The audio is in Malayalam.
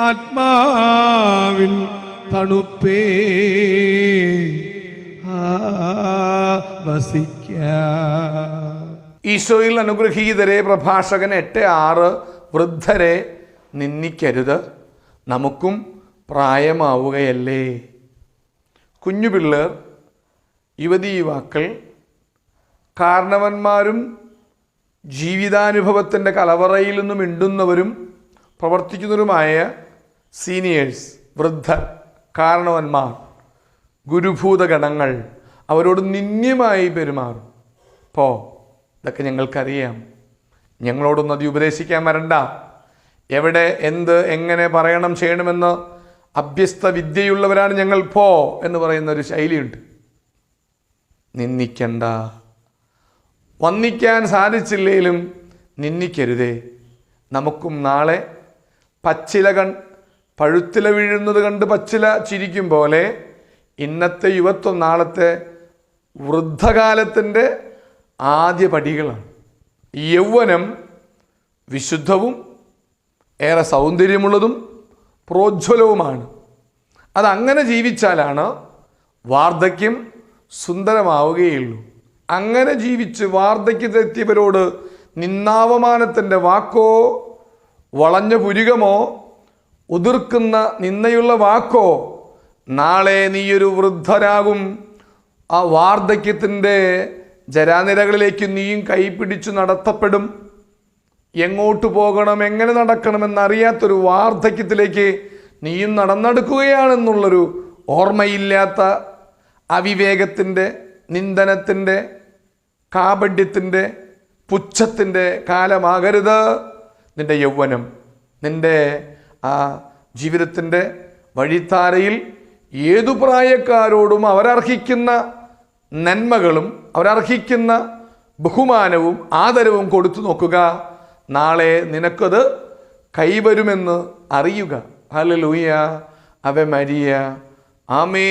ആത്മാവിൻ തണുപ്പേ. വസിക്ക. ഈശോയിൽ അനുഗ്രഹീതരെ പ്രഭാഷകൻ എട്ട് ആറ് വൃദ്ധരെ നിന്ദിക്കരുത്. നമുക്കും പ്രായമാവുകയല്ലേ. കുഞ്ഞു പിള്ളേർ യുവതി യുവാക്കൾ കാരണവന്മാരും ജീവിതാനുഭവത്തിന്റെ കലവറയിൽ നിന്നും മിണ്ടുന്നവരും പ്രവർത്തിക്കുന്നവരുമായ സീനിയേഴ്സ് വൃദ്ധർ കാരണവന്മാർ ഗുരുഭൂതഗണങ്ങൾ അവരോട് നിന്യമായി പെരുമാറും. പോ ഇതൊക്കെ ഞങ്ങൾക്കറിയാം. ഞങ്ങളോടൊന്നും അത് ഉപദേശിക്കാൻ വരണ്ട. എവിടെ എന്ത് എങ്ങനെ പറയണം ചെയ്യണമെന്ന് അഭ്യസ്ത വിദ്യയുള്ളവരാണ് ഞങ്ങൾ പോ എന്ന് പറയുന്ന ഒരു ശൈലിയുണ്ട്. നിന്ദിക്കണ്ട. വന്നിക്കാൻ സാധിച്ചില്ലെങ്കിലും നിന്ദിക്കരുതേ. നമുക്കും നാളെ പച്ചില കൺ പഴുത്തില വീഴുന്നത് കണ്ട് പച്ചില ചിരിക്കും പോലെ ഇന്നത്തെ യുവത്വം നാളത്തെ വൃദ്ധകാലത്തിന്റെ ആദ്യ പടികളാണ്. യൗവനം വിശുദ്ധവും ഏറെ സൗന്ദര്യമുള്ളതും പ്രോജ്വലവുമാണ്. അതങ്ങനെ ജീവിച്ചാലാണ് വാർദ്ധക്യം സുന്ദരമാവുകയുള്ളൂ. അങ്ങനെ ജീവിച്ച് വാർദ്ധക്യത്തെത്തിയവരോട് നിന്നാവമാനത്തിന്റെ വാക്കോ വളഞ്ഞ പുരികമോ ഉതിർക്കുന്ന നിന്നയുള്ള വാക്കോ നാളെ നീയൊരു വൃദ്ധരാകും. ആ വാർദ്ധക്യത്തിന്റെ ജരാനിരകളിലേക്ക് നീയും കൈപിടിച്ചു നടത്തപ്പെടും. എങ്ങോട്ട് പോകണം എങ്ങനെ നടക്കണമെന്നറിയാത്തൊരു വാർദ്ധക്യത്തിലേക്ക് നീയും നടന്നെടുക്കുകയാണെന്നുള്ളൊരു ഓർമ്മയില്ലാത്ത അവിവേകത്തിന്റെ നിന്ദനത്തിന്റെ കാപഡ്യത്തിന്റെ പുച്ഛത്തിന്റെ കാലമാകരുത്. നിന്റെ യൗവനം നിന്റെ ആ ജീവിതത്തിന്റെ വഴിത്താരയിൽ ഏതു പ്രായക്കാരോടും അവരർഹിക്കുന്ന നന്മകളും അവരർഹിക്കുന്ന ബഹുമാനവും ആദരവും കൊടുത്തു നോക്കുക. നാളെ നിനക്കത് കൈവരുമെന്ന് അറിയുക. ഹലലൂയ അവ മരിയ. ആമേ